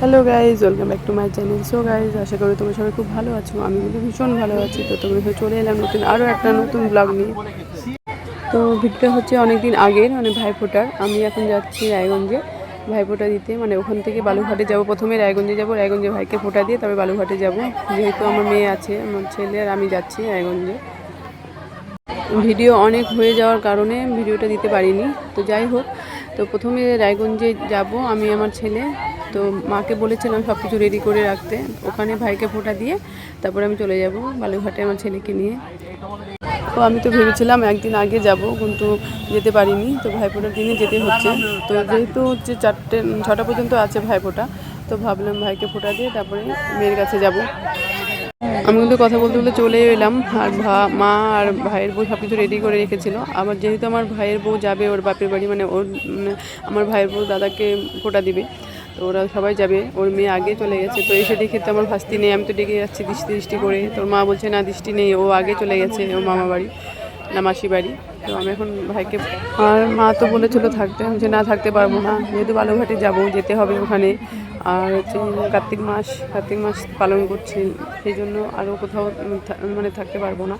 Hello guys welcome back to my channel so guys আশা করি তোমরা সবাই খুব ভালো আছো। আমি কিন্তু ভীষণ ভালো আছি। তো তোমরা চলে এলাম নতুন আরও একটা নতুন ব্লগ নিয়ে। তো ভিডিওটা হচ্ছে অনেক দিন আগের মানে ভাইফোঁটার আমি এখন যাচ্ছি রায়গঞ্জে ভাইফোঁটা দিতে। মানে ওখান থেকে বালুঘাটে যাব। প্রথমে রায়গঞ্জে যাব। রায়গঞ্জে ভাইকে ফোঁটা দিয়ে তবে বালুঘাটে যাব। যেহেতু আমার মেয়ে আছে, আমার ছেলে, আর আমি যাচ্ছি রায়গঞ্জে। ভিডিও অনেক হয়ে যাওয়ার কারণে ভিডিওটা দিতে পারিনি। তো যাই হোক, তো প্রথমে রায়গঞ্জে যাব। আমি, আমার ছেলে তো মাকে বলেছিলাম সব কিছু রেডি করে রাখতে। ওখানে ভাইকে ফোঁটা দিয়ে তারপরে আমি চলে যাব বালুঘাটে আমার ছেলেকে নিয়ে। তো আমি তো ভেবেছিলাম একদিন আগে যাব, কিন্তু যেতে পারিনি। তো ভাইফোঁটার দিনে যেতে হচ্ছে। তো যেহেতু হচ্ছে চারটে, ছটা পর্যন্ত আছে ভাইফোঁটা, তো ভাবলাম ভাইকে ফোঁটা দিয়ে তারপরে মেয়ের কাছে যাব। আমি কিন্তু কথা বলতে বলতে চলে এলাম। আর মা আর ভাইয়ের বউ সব কিছু রেডি করে রেখেছিল। আবার যেহেতু আমার ভাইয়ের বউ যাবে ওর বাপের বাড়ি মানে ওর মানে আমার ভাইয়ের বউ দাদাকে ফোঁটা দিবে। তো ওরা সবাই যাবে, ওর মেয়ে আগে চলে গেছে, তো এসে দেখি তো আমার ভাস্তি নেই, আমি তো ডেকে যাচ্ছি দৃষ্টি দৃষ্টি করে। তোর মা বলছে, না, দৃষ্টি নেই, ও আগে চলে গেছে ও মামা বাড়ি, না মাসি বাড়ি। তো আমি এখন ভাইকে, আর মা তো বলেছিল থাকতে, আমি যে না, থাকতে পারব না, যেহেতু বালুঘাটে যাব, যেতে হবে ওখানে। আর হচ্ছে কার্তিক মাস কার্তিক মাস পালন করছি, সেই জন্য আরও কোথাও মানে থাকতে পারব না।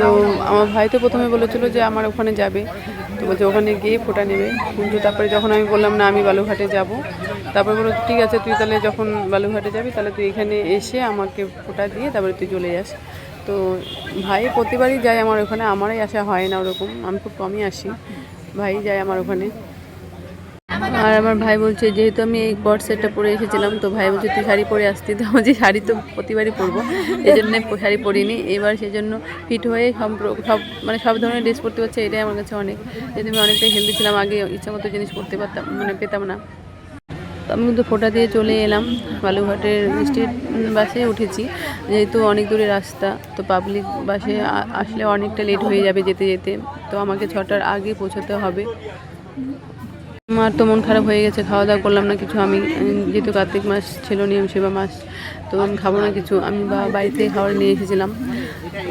তো আমার ভাই তো প্রথমে বলেছিল যে আমার ওখানে যাবে। তো বলছে, ওখানে গিয়ে ফোটা নেবে। কিন্তু তারপরে যখন আমি বললাম, না, আমি বালুঘাটে যাব। তারপরে বলল, ঠিক আছে, তুই তাহলে যখন বালুঘাটে যাবি, তাহলে তুই এখানে এসে আমাকে ফোটা দিয়ে তারপরে তুই চলে যাস। তো ভাই প্রতিবারই যায় আমার ওখানে। আমারই আসা হয় না ওরকম। আমি খুব কমই আসি। ভাই যায় আমার ওখানে। আর আমার ভাই বলছে, যেহেতু আমি এই কট সেটটা পরে এসেছিলাম, তো ভাই বলছে, তুই শাড়ি পরে আসতি তো বলছি শাড়ি তো প্রতিবারই পরবো। এই জন্য শাড়ি পরিনি। এবার সেই জন্য ফিট হয়ে সব সব মানে সব ধরনের ড্রেস পরতে পারছে, এটাই আমার কাছে অনেক, যেহেতু আমি অনেকটাই হেলদি ছিলাম, আগে ইচ্ছা মতো জিনিস পরতে পারতাম মানে পেতাম না। আমি কিন্তু ফোটা দিয়ে চলে এলাম বালুঘাটের স্টেট বাসে উঠেছি। যেহেতু অনেক দূরে রাস্তা, তো পাবলিক বাসে আসলে অনেকটা লেট হয়ে যাবে যেতে যেতে, তো আমাকে ছটার আগে পৌঁছাতে হবে। আমার তো মন খারাপ হয়ে গেছে খাওয়া দাওয়া করলাম না কিছু। আমি যেহেতু কার্তিক মাস ছিল, নিয়ম সেবা মাস, তো আমি খাব না কিছু। আমি বা বাড়ি খাবার নিয়ে এসেছিলাম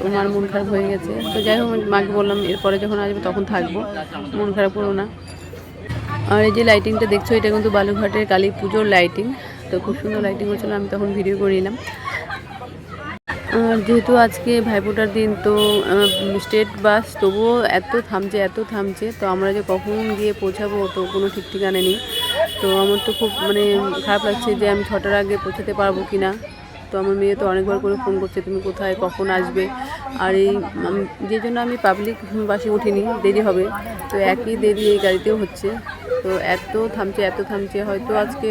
আমার মন খারাপ হয়ে গেছে। তো যাই হোক মাকে বললাম, এরপরে যখন আসবে তখন থাকব, মন খারাপ করো না। আর এই যে লাইটিংটা দেখছ, এটা কিন্তু বালুঘাটের কালী পুজোর লাইটিং তো খুব সুন্দর লাইটিং হচ্ছিল, আমি তখন ভিডিও করে নিলাম। যেহেতু আজকে ভাইফোঁটার দিন, তো স্টেট বাস, তবুও এত থামছে এত থামছে, তো আমরা যে কখন গিয়ে পৌঁছাবো, তো কোনো ঠিক ঠিকানা নেই। তো আমার তো খুব মানে খারাপ লাগছে যে আমি ছটার আগে পৌঁছাতে পারব কি না। তো আমার মেয়ে তো অনেকবার করে ফোন করছে, তুমি কোথায়, কখন আসবে? আর এই যে জন্য আমি পাবলিক বাসে উঠিনি, দেরি হবে। তো একই দেরি এই গাড়িতেও হচ্ছে। তো এত থামছে এত থামছে, হয়তো আজকে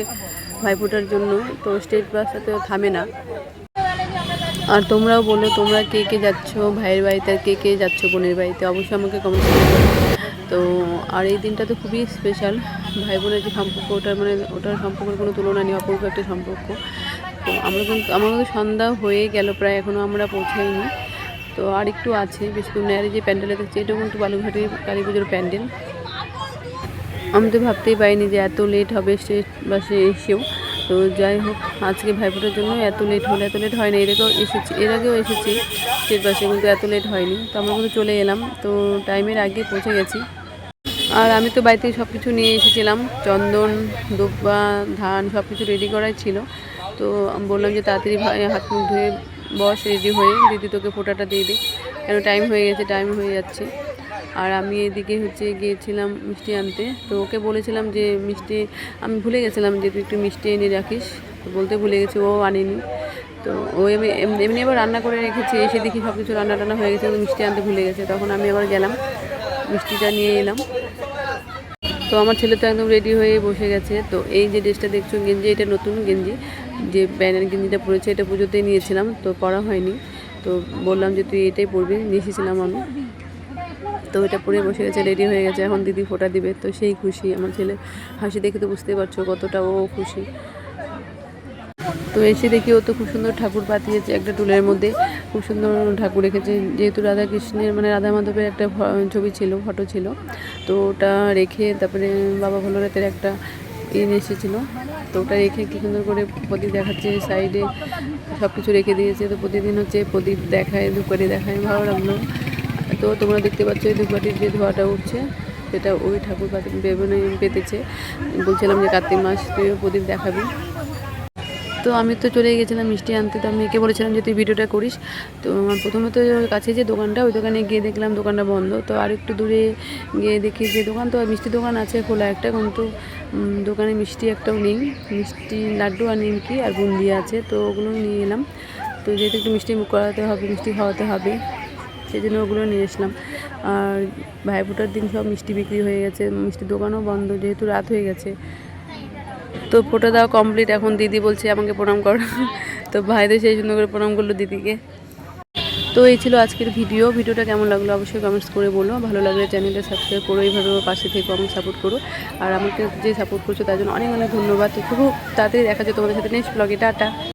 ভাইফোঁটার জন্য, তো স্টেট বাসটা তো থামে না। আর তোমরাও বলো, তোমরা কে কে যাচ্ছ? ভাইয়ের বাড়িতে আর কে কে যাচ্ছ? বোনের বাড়িতে? অবশ্যই আমাকে কমেন্ট করে তো, আর এই দিনটা তো খুবই স্পেশাল ভাই বোনের যে সম্পর্ক, ওটার মানে ওটার সম্পর্কের কোনো তুলনা নেই অপূর্ব একটা সম্পর্ক। তো আমরা কিন্তু, আমার কিন্তু সন্ধ্যা হয়ে গেল প্রায় এখনও আমরা পৌঁছাইনি। তো আর একটু আছে, বেশি দূর এই যে প্যান্ডেলে দেখছি এটাও কিন্তু বালুঘাটের কালী পুজোর প্যান্ডেল। আমি তো ভাবতেই পারিনি যে এত লেট হবে স্টেট বাসে এসেও। তো যাই হোক, আজকে ভাইফোঁটার জন্য এত লেট হলো, এত লেট হয়নি। এর আগেও এসেছি, এর আগেও এসেছি স্টেট বাসে কিন্তু এত লেট হয়নি। তো আমরা কিন্তু চলে এলাম, তো টাইমের আগে পৌঁছে গেছি। আর আমি তো বাড়িতে সব কিছু নিয়ে এসেছিলাম, চন্দন, দুব্বা, ধান সব কিছু রেডি করাই ছিল। তো বললাম যে তাড়াতাড়ি হাত মুখ ধুয়ে বস রেডি হয়ে দিদি তোকে ফোটাটা দিয়ে দে। কেন টাইম হয়ে গেছে টাইম হয়ে যাচ্ছে। আর আমি এদিকে হচ্ছে গিয়েছিলাম মিষ্টি আনতে। তো ওকে বলেছিলাম যে, মিষ্টি, আমি ভুলে গেছিলাম যে তুই একটু মিষ্টি এনে রাখিস। বলতে ভুলে গেছি, ও আনেনি। তো ও এমনি আবার রান্না করে রেখেছে, এসে দেখি সব কিছু রান্না টান্না হয়ে গেছে মিষ্টি আনতে ভুলে গেছে। তখন আমি আবার গেলাম, মিষ্টিটা নিয়ে এলাম। তো আমার ছেলে তো একদম রেডি হয়ে বসে গেছে। তো এই যে ড্রেসটা দেখছ, গেঞ্জি, এটা নতুন গেঞ্জি। যে ব্যানের গেঞ্জিটা পরেছে, এটা পুজোতেই নিয়েছিলাম, তো পরা হয়নি। তো বললাম যে, তুই এটাই পরবি? নিয়ে এসেছিলাম আমি। তো এটা পরে বসে গেছে রেডি হয়ে গেছে। এখন দিদি ফোটা দিবে, তো সেই খুশি আমার ছেলে। হাসি দেখে তো বুঝতেই পারছ কতটা ও খুশি। তো এসে দেখি ও তো খুব সুন্দর ঠাকুর পাতিয়েছে একটা টুলের মধ্যে। খুব সুন্দর ঠাকুর রেখেছে। যেহেতু রাধা কৃষ্ণের মানে রাধা মাধবের একটা ছবি ছিল, ফটো ছিল। তো ওটা রেখে তারপরে বাবা ভোলানাথের একটা ইন এসেছিল। তো ওটা রেখে কি সুন্দর করে প্রদীপ দেখাচ্ছে সাইডে সব কিছু রেখে দিয়েছে। তো প্রতিদিন হচ্ছে প্রদীপ দেখায় ধূপকাঠি দেখায়। ভালো লাগল। তো তোমরা দেখতে পাচ্ছ এই ধূপকাঠির যে ধোয়াটা উঠছে, সেটা ওই ঠাকুর বেগুনে পেতেছে। বলছিলাম যে কার্তিক মাস, তুইও প্রদীপ দেখাবি। তো আমি তো চলে গেছিলাম মিষ্টি আনতে, তো আমি একে বলেছিলাম যে তুই ভিডিওটা করিস। তো আমার প্রথমে তো কাছে যে দোকানটা, ওই দোকানে গিয়ে দেখলাম দোকানটা বন্ধ। তো আর একটু দূরে গিয়ে দেখি যে দোকান, তো মিষ্টি দোকান আছে খোলা একটা, কিন্তু দোকানে মিষ্টি একটাও নেই। মিষ্টি লাড্ডু আর নিমকি আর বুন্দি আছে, তো ওগুলো নিয়ে এলাম। তো যেহেতু একটু মিষ্টি করাতে হবে, মিষ্টি খাওয়াতে হবে। সেই জন্য ওগুলো নিয়ে এসলাম। আর ভাইফোঁটার দিন সব মিষ্টি বিক্রি হয়ে গেছে, মিষ্টির দোকানও বন্ধ, যেহেতু রাত হয়ে গেছে। তো ফোটো দেওয়া কমপ্লিট এখন দিদি বলছে আমাকে প্রণাম কর। তো ভাইদের সেই সুন্দর করে প্রণাম করল দিদিকে। তো এই ছিল আজকের ভিডিও। ভিডিওটা কেমন লাগল অবশ্যই কমেন্টস করে বলো। ভালো লাগলে চ্যানেলটা সাবস্ক্রাইব করো, এইভাবে আমার পাশে থেকে, আমাকে সাপোর্ট করো। আর আমাকে যে সাপোর্ট করছ তার জন্য অনেক অনেক ধন্যবাদ। তো খুব তাড়াতাড়ি দেখা যায় তোমাদের সাথে নেক্সট ব্লগে টাটা।